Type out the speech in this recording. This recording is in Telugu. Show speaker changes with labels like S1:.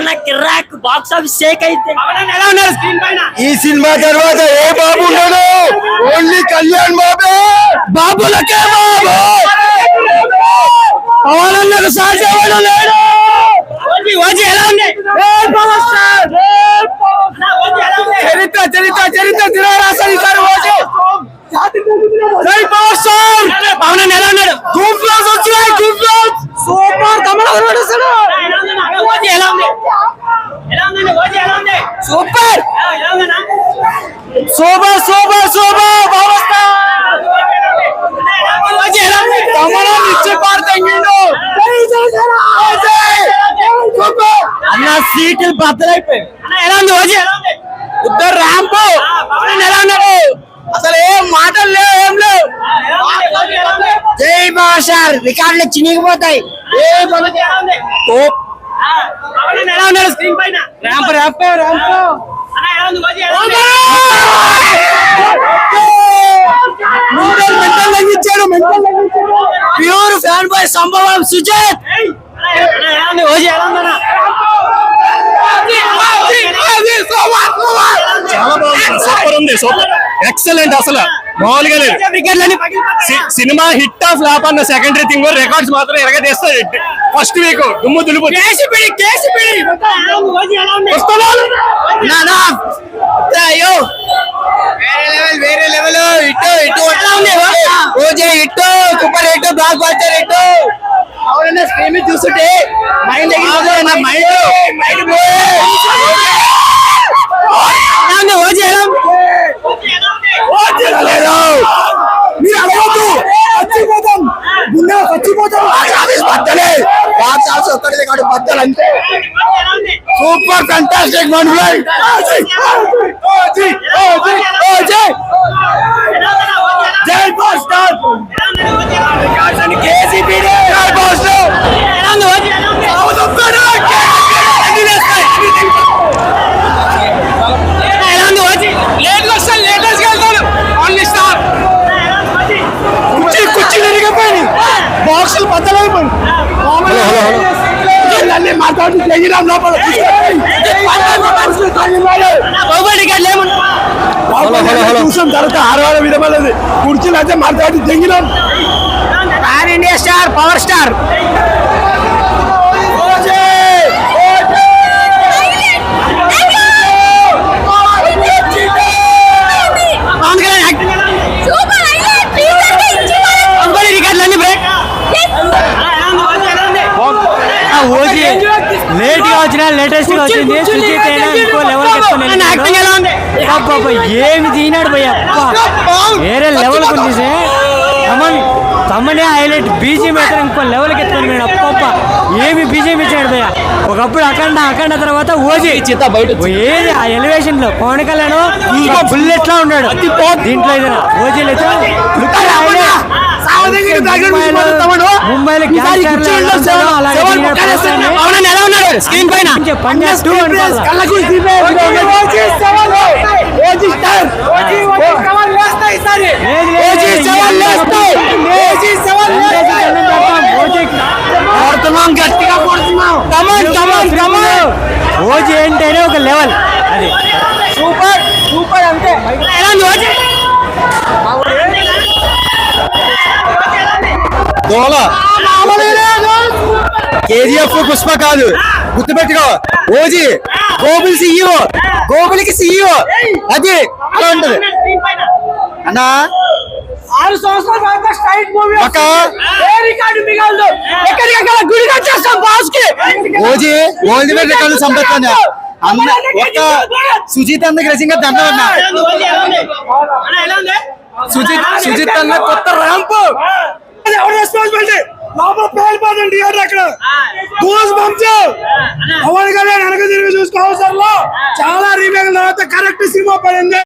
S1: అన్న కిరాక్ బాక్స్ ఆఫీస్ షేక్ అయితే.
S2: ఎలా ఉన్నారు స్క్రీన్ పైన?
S3: ఈ సినిమా తర్వాత ఏ బాబు ఉన్నాడు ఓన్లీ కళ్యాణ్ బాబే. బాబులకే బాబు! పవన్ అన్నకు సాధ్యమైన లేడు చరిత్ర చరిత్ర చరిత్ర తిరగరాశారు ఈసారి ఓజీ!
S2: పవన్ ఎలా ఉన్నాడు?
S3: సూపర్ తమిళ నడుస్తాడు
S2: ఎలా ఉంది అన్న? ఓజీ ఎలా ఉంది ఎలా ఉందండి ఓజీ ఎలా ఉంది
S3: సూపర్
S2: ఎలా- ఎలా ఉందన్న?
S3: Super super super power star
S2: OG ఎలా ఉంది
S3: తమిళ నిచ్చి పాడుతంగిండు సూపర్
S1: అన్న సీట్లు బద్దలైపోయి
S2: అన్న ఎలా ఉంది ఓజీ ఎలా ఉంది
S3: ఉద్దరు ర్యాంపు
S2: పవన్
S3: ఎలా ఉన్నాడు అసలు ఏం మాటలు లేవు ఏం లేవు
S2: ఎలా ఉంది ఓజీ ఎలా ఉంది
S1: జై బాషార్ రికార్డులు చినిగిపోతాయి
S3: ఏ
S2: ఓజీ ఎలా ఉన్నాడు స్క్రీన్ పైన ramp
S3: ramp ramp mental mental
S1: pure fan boy సంభవం సుజాత్
S2: ఎలా ఉంది ఓజీ ఎలా
S4: చాలా బాగుంది సూపర్ ఉంది సూపర్ ఎక్సలెంట్ అసలు. మామూలుగా లేదు. సినిమా హిట్ ఆఫ్ ఫ్లాప్ అన్న సెకండరీ థింగ్ రికార్డ్స్ మాత్రం ఎరగ తీస్తాడు ఫస్ట్ వీక్ దుమ్ము దులుపు.
S1: అయ్యో.
S3: వేరే లెవెల్ వేరే లెవెల్ ఇటు ఇటు.
S2: ఎలా ఉంది?
S3: ఓజే ఇటు. Super hit blockbuster hit అవునన్నా స్క్రీన్ మీద చూస్తుంటే mind mind OG. Super fantastic one flight OG OG OG
S2: OG ఎలా ఉందన్న ఓజీ ఎలా ఉంది?
S3: జై పవర్ స్టార్
S2: ఎలా ఉందన్న ఓజీ ఎలా ఉంది?
S3: కాసని కేసీపీ బాక్సులు బద్దలైపోయింది అన్ని మాట్లాడి జగిరాం లోపల తర్వాత ఆరవాడ విధమలేదు కుర్చీలు అయితే మాట్లాడి జగిరాం
S1: pan India star power star
S2: Pawan Kalyan acting ఎలా ఉంది
S5: సూపర్ హైలైట్ ప్లీజ్ అంటే ఇచ్చేవారు
S2: బాహుబలి టికెట్లు అన్ని బ్రేక్ ఎలా ఉంది ఓజీ ఎలా ఉంది
S6: ఓజీ లేట్ గా వచ్చినా లేటెస్ట్గా వచ్చింది. సుజిత్ అయినా ఇంకో లెవెల్ ఏమి తీనాడు భయ్య వేరే లెవెల్ ఉంది తమన్ తమనే హైలైట్ బీజిఎం అయితే ఇంకో లెవెల్కి ఎత్తుకొని అప్పప్ప ఏమి బీజిఎం ఇచ్చాడు భయ్య ఒకప్పుడు అఖండ అఖండ తర్వాత ఓజీ ఏది? ఆ ఎలివేషన్లో పవన్ కళ్యాణ్ బుల్లెట్ లా ఉన్నాడు. దీంట్లో ఏదైనా ఓజీలో అయితే. ముంబైలో అలాగే
S2: ఉన్నాడు స్క్రీన్ పైన.
S3: కొడుతున్నాం గట్టిగా కొడుతున్నాం.
S6: ఓజీ ఏంటనే ఒక లెవెల్. అది.
S3: సూపర్ సూపర్ అంతే.
S2: ఓజీ
S3: దోల కేజీఎఫ్ పుష్ప కాదు. గుర్తుపెట్టుకో. ఓజీ గోకుల్ సీఈఓ గోకుల్కి సీఈఓ అది అలా ఉంటది. అన్నా?
S2: ఆరు సంవత్సరాల తర్వాత స్ట్రైట్ మూవీ
S3: ఒక
S2: ఏ రికార్డు మిగలదు. ఎక్కడికక్కడ గుడి కట్టేస్తాం బాస్కి
S3: ఓజీ ఓల్డ్ మీద రికార్డు సంపెత్తాను అన్న. సుజిత్ సుజిత్ సుజిత్ అన్న కొత్త ర్యాంప్
S7: ఎవరు రెస్పాన్సిబిలిటీ లోపల పేలిపోతుంది థియేటర్ అక్కడ? బంప్స్ పవన్ కళ్యాణ్ వెనక తిరిగి చూసుకో అవసరంలో. చాలా రీమేక్ తర్వాత కరెక్ట్ సినిమా పడింది.